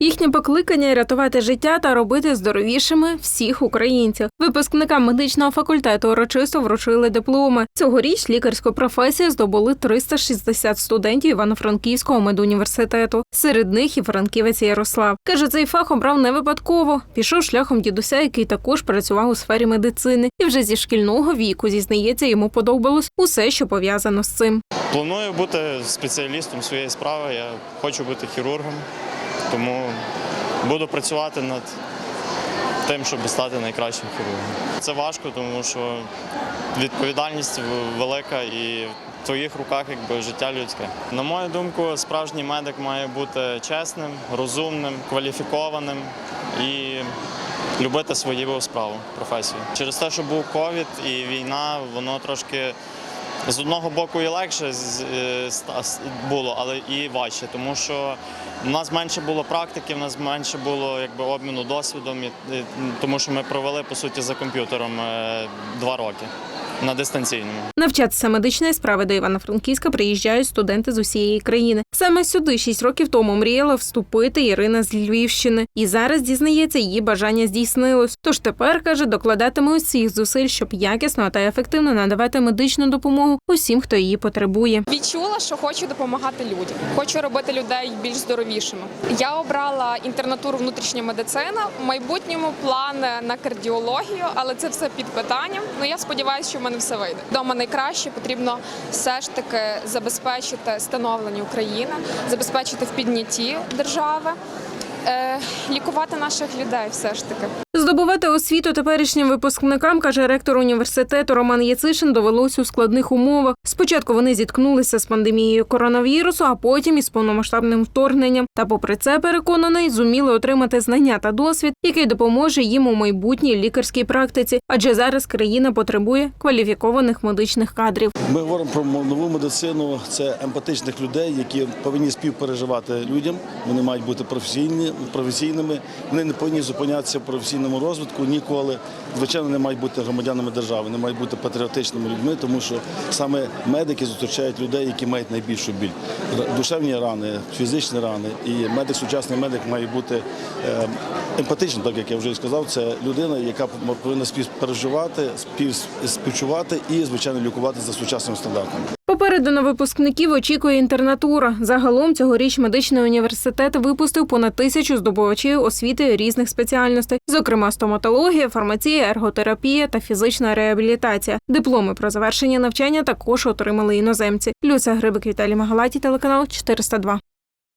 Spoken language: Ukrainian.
Їхнє покликання рятувати життя та робити здоровішими всіх українців. Випускникам медичного факультету урочисто вручили дипломи. Цьогоріч лікарську професію здобули 360 студентів Івано-Франківського медуніверситету. Серед них і франківець Ярослав. Каже, цей фах обрав не випадково. Пішов шляхом дідуся, який також працював у сфері медицини, і вже зі шкільного віку зізнається, йому подобалось усе, що пов'язано з цим. Планую бути спеціалістом своєї справи. Я хочу бути хірургом, тому буду працювати над тим, щоб стати найкращим хірургом. Це важко, тому що відповідальність велика і в твоїх руках якби життя людське. На мою думку, справжній медик має бути чесним, розумним, кваліфікованим і любити свою справу, професію. Через те, що був ковід і війна, воно трошки з одного боку і легше е, було, але і важче, тому що в нас менше було практики, в нас менше було якби обміну досвідом, тому що ми провели по суті за комп'ютером е, два роки на дистанційному. Навчатися медичної справи до Івано-Франківська приїжджають студенти з усієї країни. Саме сюди шість років тому мріяла вступити Ірина з Львівщини. І зараз дізнається, її бажання здійснилось. Тож тепер каже, докладатиме усіх зусиль, щоб якісно та ефективно надавати медичну допомогу усім, хто її потребує. Відчула, що хочу допомагати людям, хочу робити людей більш здоровішими. Я обрала інтернатуру внутрішня медицина. В майбутньому план на кардіологію, але це все під питанням. Ну я сподіваюся, що мене все вийде. Дома найкраще потрібно все ж таки забезпечити становлення України, забезпечити в піднятті держави, е, лікувати наших людей. Все ж таки. Здобувати освіту теперішнім випускникам, каже ректор університету Роман Яцишин, довелось у складних умовах. Спочатку вони зіткнулися з пандемією коронавірусу, а потім із повномасштабним вторгненням. Та, попри це, переконаний, зуміли отримати знання та досвід, який допоможе їм у майбутній лікарській практиці, адже зараз країна потребує кваліфікованих медичних кадрів. Ми говоримо про нову медицину. Це емпатичних людей, які повинні співпереживати людям. Вони мають бути професійні, професійними. Вони не повинні зупинятися в професійному розвитку ніколи. Звичайно, не мають бути громадянами держави, не мають бути патріотичними людьми, тому що саме медики зустрічають людей, які мають найбільшу біль. Душевні рани, фізичні рани. І медик, сучасний медик має бути е, емпатичним, так як я вже і сказав. Це людина, яка повинна співпереживати, спів- співчувати і, звичайно, лікувати за сучасними стандартами. Попереду випускників очікує інтернатура. Загалом цьогоріч медичний університет випустив понад тисячу здобувачів освіти різних спеціальностей, зокрема стоматологія, фармація, ерготерапія та фізична реабілітація. Дипломи про завершення навчання також отримали іноземці. Люся Грибик Віталій Магалаті, телеканал 402.